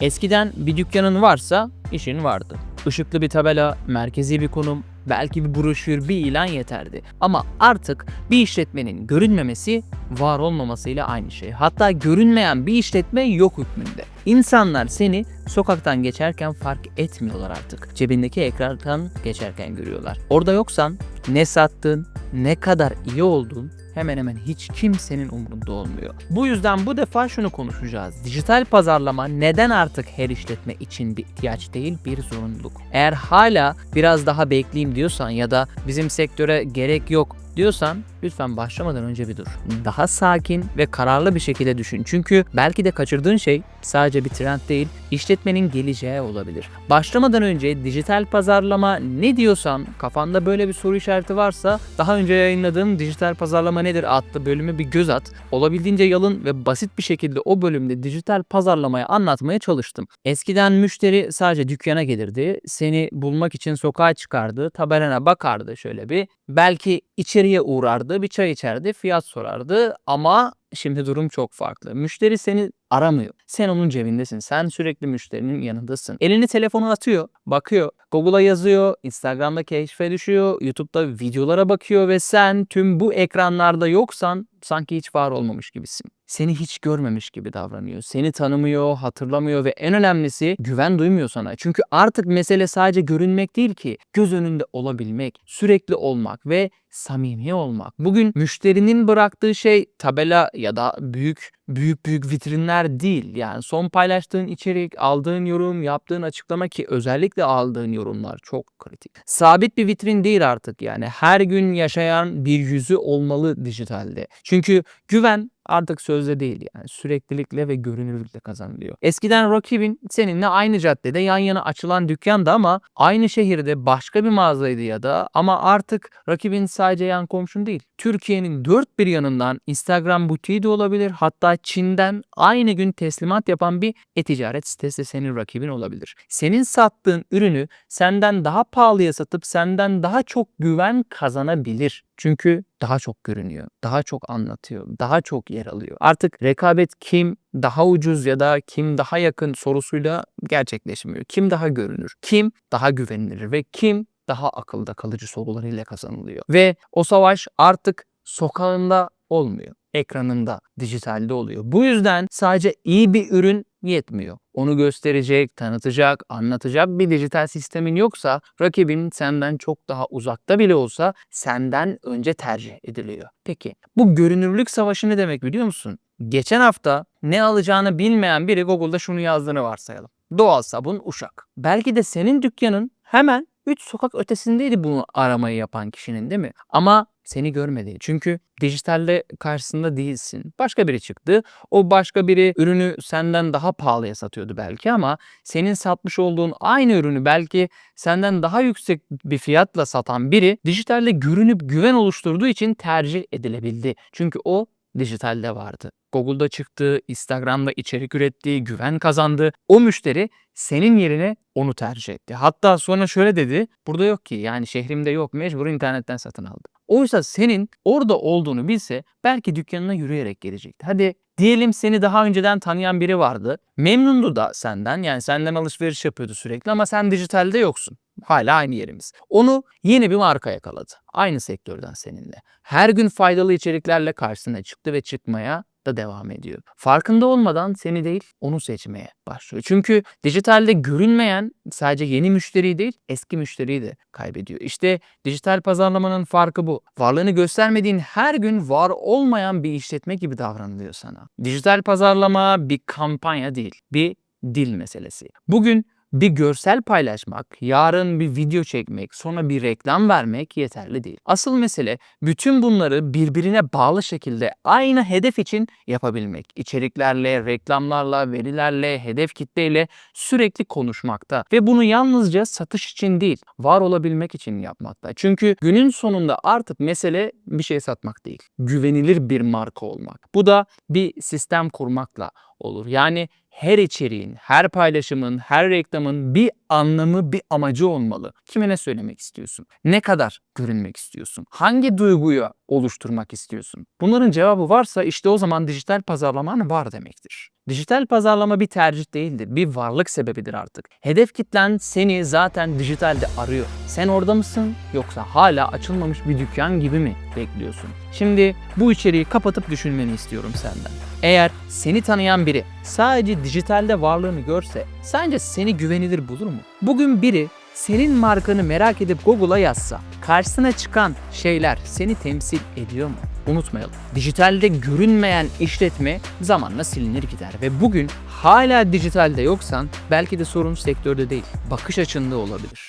Eskiden bir dükkanın varsa işin vardı. Işıklı bir tabela, merkezi bir konum, belki bir broşür, bir ilan yeterdi. Ama artık bir işletmenin görünmemesi var olmamasıyla aynı şey. Hatta görünmeyen bir işletme yok hükmünde. İnsanlar seni sokaktan geçerken fark etmiyorlar artık. Cebindeki ekrandan geçerken görüyorlar. Orada yoksan ne sattın, ne kadar iyi oldun hemen hemen hiç kimsenin umurunda olmuyor. Bu yüzden bu defa şunu konuşacağız. Dijital pazarlama neden artık her işletme için bir ihtiyaç değil bir zorunluluk? Eğer hala biraz daha bekleyeyim diyorsan ya da bizim sektöre gerek yok diyorsan lütfen başlamadan önce bir dur. Daha sakin ve kararlı bir şekilde düşün. Çünkü belki de kaçırdığın şey sadece bir trend değil, işletmenin geleceği olabilir. Başlamadan önce dijital pazarlama ne diyorsan, kafanda böyle bir soru işareti varsa daha önce yayınladığım Dijital Pazarlama Nedir adlı bölümü bir göz at. Olabildiğince yalın ve basit bir şekilde o bölümde dijital pazarlamayı anlatmaya çalıştım. Eskiden müşteri sadece dükkana gelirdi, seni bulmak için sokağa çıkardı, tabelana bakardı şöyle bir. Belki içeriye uğrardı, bir çay içerdi, fiyat sorardı ama şimdi durum çok farklı. Müşteri seni aramıyor. Sen onun cebindesin. Sen sürekli müşterinin yanındasın. Elini telefona atıyor, bakıyor. Google'a yazıyor, Instagram'da keşfe düşüyor, YouTube'da videolara bakıyor ve sen tüm bu ekranlarda yoksan sanki hiç var olmamış gibisin. Seni hiç görmemiş gibi davranıyor. Seni tanımıyor, hatırlamıyor ve en önemlisi güven duymuyor sana. Çünkü artık mesele sadece görünmek değil ki. Göz önünde olabilmek, sürekli olmak ve samimi olmak. Bugün müşterinin bıraktığı şey tabela ya da büyük büyük büyük vitrinler değil. Yani son paylaştığın içerik, aldığın yorum, yaptığın açıklama ki özellikle aldığın yorumlar çok kritik. Sabit bir vitrin değil artık yani. Her gün yaşayan bir yüzü olmalı dijitalde. Çünkü güven artık sözde değil yani süreklilikle ve görünürlükle kazanılıyor. Eskiden rakibin seninle aynı caddede yan yana açılan dükkandı ama aynı şehirde başka bir mağazaydı ya da ama artık rakibin sadece yan komşun değil. Türkiye'nin dört bir yanından Instagram butiği de olabilir hatta Çin'den aynı gün teslimat yapan bir e-ticaret sitesi senin rakibin olabilir. Senin sattığın ürünü senden daha pahalıya satıp senden daha çok güven kazanabilir. Çünkü daha çok görünüyor, daha çok anlatıyor, daha çok yer alıyor. Artık rekabet kim daha ucuz ya da kim daha yakın sorusuyla gerçekleşmiyor. Kim daha görünür, kim daha güvenilir ve kim daha akılda kalıcı sorularıyla kazanılıyor. Ve o savaş artık sokağında olmuyor. Ekranında, dijitalde oluyor. Bu yüzden sadece iyi bir ürün yetmiyor. Onu gösterecek, tanıtacak, anlatacak bir dijital sistemin yoksa rakibin senden çok daha uzakta bile olsa senden önce tercih ediliyor. Peki bu görünürlük savaşı ne demek biliyor musun? Geçen hafta ne alacağını bilmeyen biri Google'da şunu yazdığını varsayalım. Doğal sabun Uşak. Belki de senin dükkanın hemen 3 sokak ötesindeydi bunu aramayı yapan kişinin değil mi? Ama seni görmedi. Çünkü dijitalde karşısında değilsin. Başka biri çıktı. O başka biri ürünü senden daha pahalıya satıyordu belki ama senin satmış olduğun aynı ürünü belki senden daha yüksek bir fiyatla satan biri dijitalde görünüp güven oluşturduğu için tercih edilebildi. Çünkü o dijitalde vardı. Google'da çıktı, Instagram'da içerik üretti, güven kazandı. O müşteri senin yerine onu tercih etti. Hatta sonra şöyle dedi, burada yok ki yani şehrimde yok mecbur internetten satın aldı. Oysa senin orada olduğunu bilse belki dükkanına yürüyerek gelecekti. Hadi diyelim seni daha önceden tanıyan biri vardı. Memnundu da senden yani senden alışveriş yapıyordu sürekli ama sen dijitalde yoksun. Hala aynı yerimiz. Onu yeni bir marka yakaladı. Aynı sektörden seninle. Her gün faydalı içeriklerle karşısına çıktı ve çıkmaya da devam ediyor. Farkında olmadan seni değil onu seçmeye başlıyor. Çünkü dijitalde görünmeyen sadece yeni müşteriyi değil eski müşteriyi de kaybediyor. İşte dijital pazarlamanın farkı bu. Varlığını göstermediğin her gün var olmayan bir işletme gibi davranılıyor sana. Dijital pazarlama bir kampanya değil, bir dil meselesi. Bugün bir görsel paylaşmak, yarın bir video çekmek, sonra bir reklam vermek yeterli değil. Asıl mesele bütün bunları birbirine bağlı şekilde aynı hedef için yapabilmek. İçeriklerle, reklamlarla, verilerle, hedef kitleyle sürekli konuşmakta ve bunu yalnızca satış için değil, var olabilmek için yapmakta. Çünkü günün sonunda artık mesele bir şey satmak değil. Güvenilir bir marka olmak. Bu da bir sistem kurmakla olur. Yani her içeriğin, her paylaşımın, her reklamın bir anlamı, bir amacı olmalı. Kime ne söylemek istiyorsun? Ne kadar görünmek istiyorsun? Hangi duyguyu oluşturmak istiyorsun? Bunların cevabı varsa işte o zaman dijital pazarlaman var demektir. Dijital pazarlama bir tercih değildir, bir varlık sebebidir artık. Hedef kitlen seni zaten dijitalde arıyor. Sen orada mısın yoksa hala açılmamış bir dükkan gibi mi bekliyorsun? Şimdi bu içeriği kapatıp düşünmeni istiyorum senden. Eğer seni tanıyan biri sadece dijitalde varlığını görse sence seni güvenilir bulur mu? Bugün biri senin markanı merak edip Google'a yazsa karşısına çıkan şeyler seni temsil ediyor mu? Unutmayalım. Dijitalde görünmeyen işletme zamanla silinir gider ve bugün hala dijitalde yoksan belki de sorun sektörde değil, bakış açında olabilir.